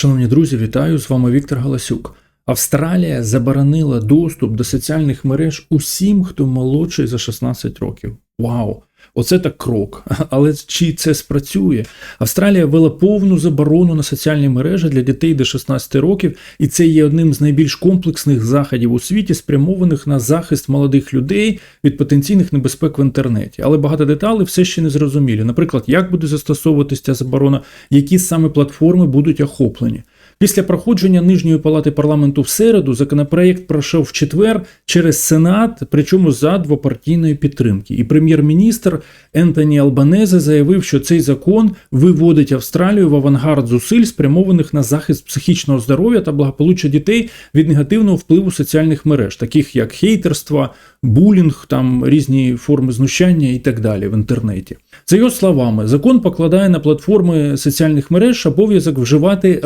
Шановні друзі, вітаю! З вами Віктор Галасюк. Австралія заборонила доступ до соціальних мереж усім, хто молодший за 16 років. Вау! Оце так крок. Але чи це спрацює? Австралія ввела повну заборону на соціальні мережі для дітей до 16 років, і це є одним з найбільш комплексних заходів у світі, спрямованих на захист молодих людей від потенційних небезпек в інтернеті. Але багато деталей все ще не зрозумілі. Наприклад, як буде застосовуватися ця заборона, які саме платформи будуть охоплені. Після проходження нижньої палати парламенту в середу законопроект пройшов в четвер через Сенат, причому за двопартійної підтримки. І прем'єр-міністр Ентоні Албанезе заявив, що цей закон виводить Австралію в авангард зусиль, спрямованих на захист психічного здоров'я та благополуччя дітей від негативного впливу соціальних мереж, таких як хейтерство, булінг, там різні форми знущання і так далі в інтернеті. За його словами, закон покладає на платформи соціальних мереж обов'язок вживати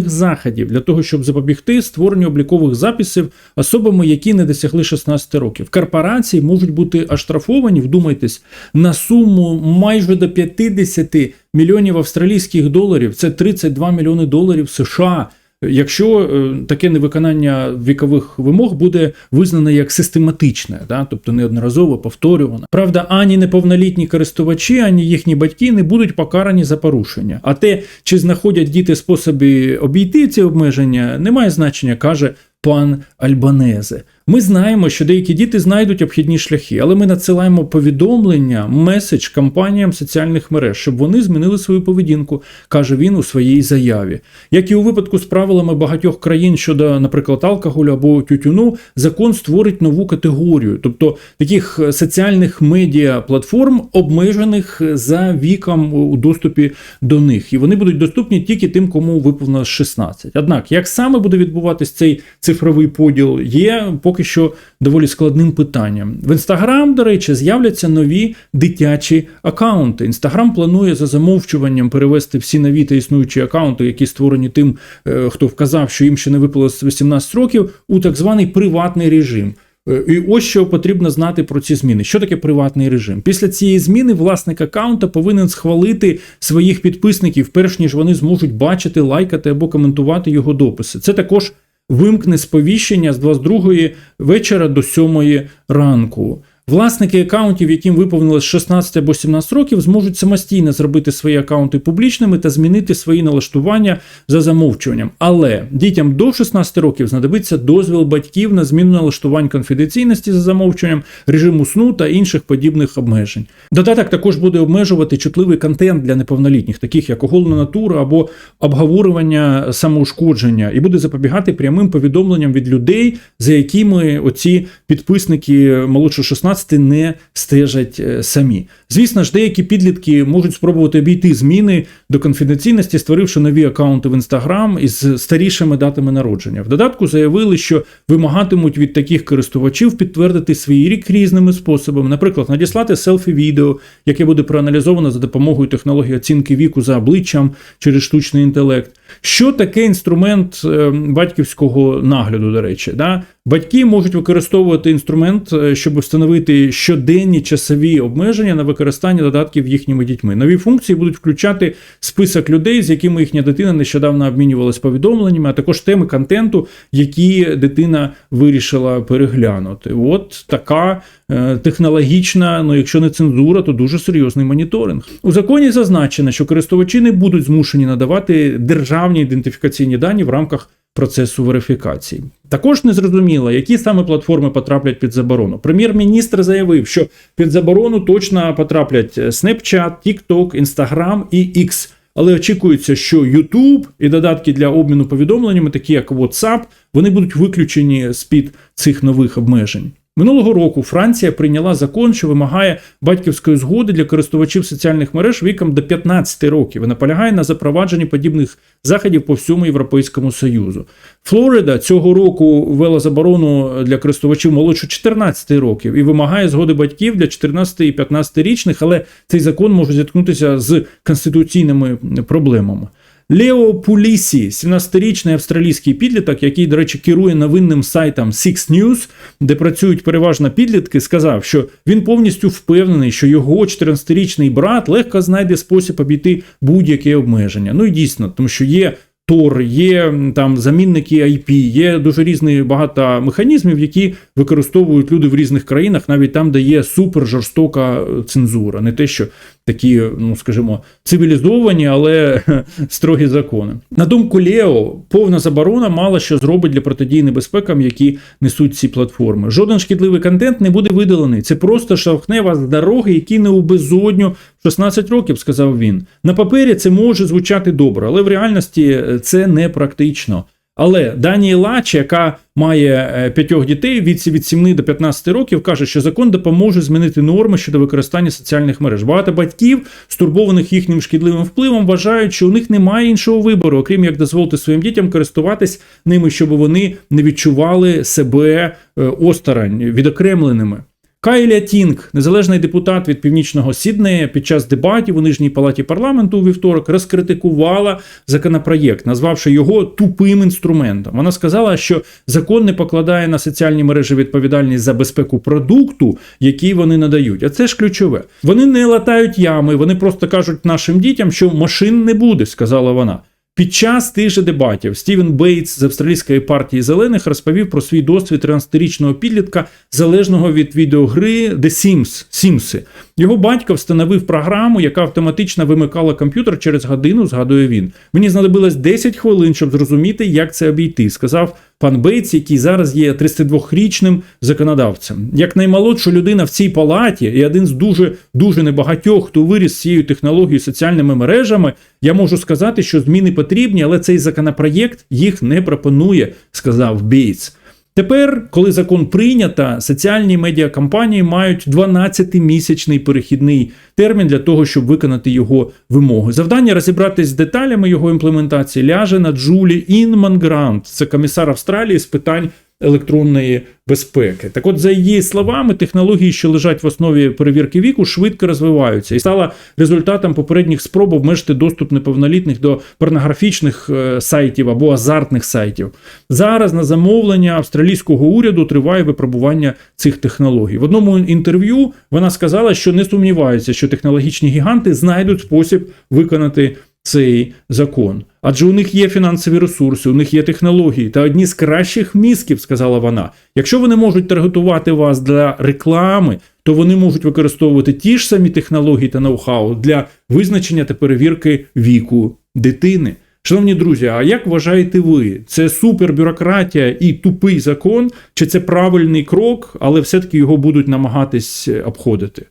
розумних заходів для того, щоб запобігти створенню облікових записів особами, які не досягли 16 років. Корпорації можуть бути оштрафовані, вдумайтесь, на суму майже до 50 мільйонів австралійських доларів. Це 32 мільйони доларів США. Якщо е, таке невиконання вікових вимог буде визнане як систематичне, да, тобто неодноразово повторюване. Правда, ані неповнолітні користувачі, ані їхні батьки не будуть покарані за порушення. А те, чи знаходять діти способи обійти ці обмеження, не має значення, каже пан Альбанезе. Ми знаємо, що деякі діти знайдуть обхідні шляхи, але ми надсилаємо повідомлення, меседж компаніям соціальних мереж, щоб вони змінили свою поведінку, каже він у своїй заяві. Як і у випадку з правилами багатьох країн щодо, наприклад, алкоголю або тютюну, закон створить нову категорію, тобто таких соціальних медіа платформ, обмежених за віком у доступі до них, і вони будуть доступні тільки тим, кому виповнилось 16. Однак, як саме буде відбуватись цей цифровий поділ, є поки що доволі складним питанням. В Інстаграм, до речі, з'являться нові дитячі акаунти. Інстаграм планує за замовчуванням перевести всі нові та існуючі акаунти, які створені тим, е, хто вказав, що їм ще не виповнилось 18 років, у так званий приватний режим. Е, І ось що потрібно знати про ці зміни. Що таке приватний режим? Після цієї зміни власник аккаунта повинен схвалити своїх підписників, перш ніж вони зможуть бачити, лайкати або коментувати його дописи. Це також вимкне сповіщення з 22 вечора до 7 ранку. Власники акаунтів, яким виповнилось 16 або 17 років, зможуть самостійно зробити свої акаунти публічними та змінити свої налаштування за замовчуванням. Але дітям до 16 років знадобиться дозвіл батьків на зміну налаштувань конфіденційності за замовчуванням, режиму сну та інших подібних обмежень. Додаток також буде обмежувати чутливий контент для неповнолітніх, таких як оголена натура або обговорювання самоушкодження, і буде запобігати прямим повідомленням від людей, за якими оці підписники молодше 16 не стежать е, самі. Звісно ж, деякі підлітки можуть спробувати обійти зміни до конфіденційності, створивши нові акаунти в Інстаграм із старішими датами народження. В додатку заявили, що вимагатимуть від таких користувачів підтвердити свій рік різними способами, наприклад, надіслати селфі-відео, яке буде проаналізовано за допомогою технології оцінки віку за обличчям через штучний інтелект. Що таке інструмент е, батьківського нагляду, до речі? Да? Батьки можуть використовувати інструмент, е, щоб встановити щоденні часові обмеження на використання додатків їхніми дітьми. Нові функції будуть включати список людей, з якими їхня дитина нещодавно обмінювалась повідомленнями, а також теми контенту, які дитина вирішила переглянути. От така е, технологічна, ну якщо не цензура, то дуже серйозний моніторинг. У законі зазначено, що користувачі не будуть змушені надавати державні ідентифікаційні дані в рамках процесу верифікації. Також не зрозуміло, які саме платформи потраплять під заборону. Прем'єр-міністр заявив, що під заборону точно потраплять Snapchat, TikTok, Instagram і X. Але очікується, що YouTube і додатки для обміну повідомленнями, такі як WhatsApp, вони будуть виключені з-під цих нових обмежень. Минулого року Франція прийняла закон, що вимагає батьківської згоди для користувачів соціальних мереж віком до 15 років і наполягає на запровадженні подібних заходів по всьому Європейському Союзу. Флорида цього року ввела заборону для користувачів молодше 14 років і вимагає згоди батьків для 14 і 15 річних, але цей закон може зіткнутися з конституційними проблемами. Лео Пулісі, 17-річний австралійський підліток, який, до речі, керує новинним сайтом Six News, де працюють переважно підлітки, сказав, що він повністю впевнений, що його 14-річний брат легко знайде спосіб обійти будь-яке обмеження. Ну і дійсно, тому що є Tor, є там замінники IP, є дуже різні багато механізмів, які використовують люди в різних країнах, навіть там, де є супер жорстока е, цензура, не те, що такі, ну скажімо, цивілізовані, але строгі закони. На думку Лео, повна заборона мало що зробить для протидії небезпекам, які несуть ці платформи. Жоден шкідливий контент не буде видалений. Це просто штовхне вас з дороги, які не у безодню в 16 років, сказав він. На папері це може звучати добре, але в реальності е, це не практично. Але Дані Лач, яка має е, п'ятьох дітей від, від 7 до 15 років, каже, що закон допоможе змінити норми щодо використання соціальних мереж. Багато батьків, стурбованих їхнім шкідливим впливом, вважають, що у них немає іншого вибору, окрім як дозволити своїм дітям користуватись ними, щоб вони не відчували себе е, осторонь, відокремленими. Кайля Тінг, незалежний депутат від північного Сіднея, під час дебатів у нижній палаті парламенту у вівторок розкритикувала законопроєкт, назвавши його тупим інструментом. Вона сказала, що закон не покладає на соціальні мережі відповідальність за безпеку продукту, який вони надають. А це ж ключове. Вони не латають ями, вони просто кажуть нашим дітям, що машин не буде, сказала вона. Під час тих же дебатів Стівен Бейтс з австралійської партії зелених розповів про свій досвід 13-річного підлітка, залежного від відеогри The Sims. Сімси. Його батько встановив програму, яка автоматично вимикала комп'ютер через годину, згадує він. Мені знадобилось 10 хвилин, щоб зрозуміти, як це обійти, сказав пан Бейтс, який зараз є 32-річним законодавцем. Як наймолодша людина в цій палаті і один з дуже дуже небагатьох, хто виріс цією технологією соціальними мережами, я можу сказати, що зміни потрібні, але цей законопроєкт їх не пропонує, сказав Бейтс. Тепер, коли закон прийнято, соціальні медіакомпанії мають 12-місячний перехідний термін для того, щоб виконати його вимоги. Завдання розібратись з деталями його імплементації ляже на Джулі Інман Грант, це комісар Австралії з питань електронної безпеки. Так от, за її словами, технології, що лежать в основі перевірки віку, швидко розвиваються і стала результатом попередніх спроб обмежити доступ неповнолітних до порнографічних е, сайтів або азартних сайтів. Зараз на замовлення австралійського уряду триває випробування цих технологій. В одному інтерв'ю вона сказала, що не сумнівається, що технологічні гіганти знайдуть спосіб виконати цей закон. Адже у них є фінансові ресурси, у них є технології та одні з кращих мізків, сказала вона. Якщо вони можуть таргетувати вас для реклами, то вони можуть використовувати ті ж самі технології та ноу-хау для визначення та перевірки віку дитини. Шановні друзі, а як вважаєте ви, це супербюрократія і тупий закон, чи це правильний крок, але все-таки його будуть намагатись обходити?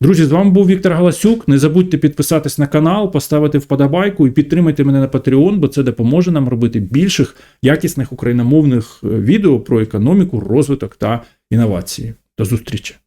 Друзі, з вами був Віктор Галасюк. Не забудьте підписатись на канал, поставити вподобайку і підтримайте мене на Patreon, бо це допоможе нам робити більших якісних україномовних е, відео про економіку, розвиток та інновації. До зустрічі!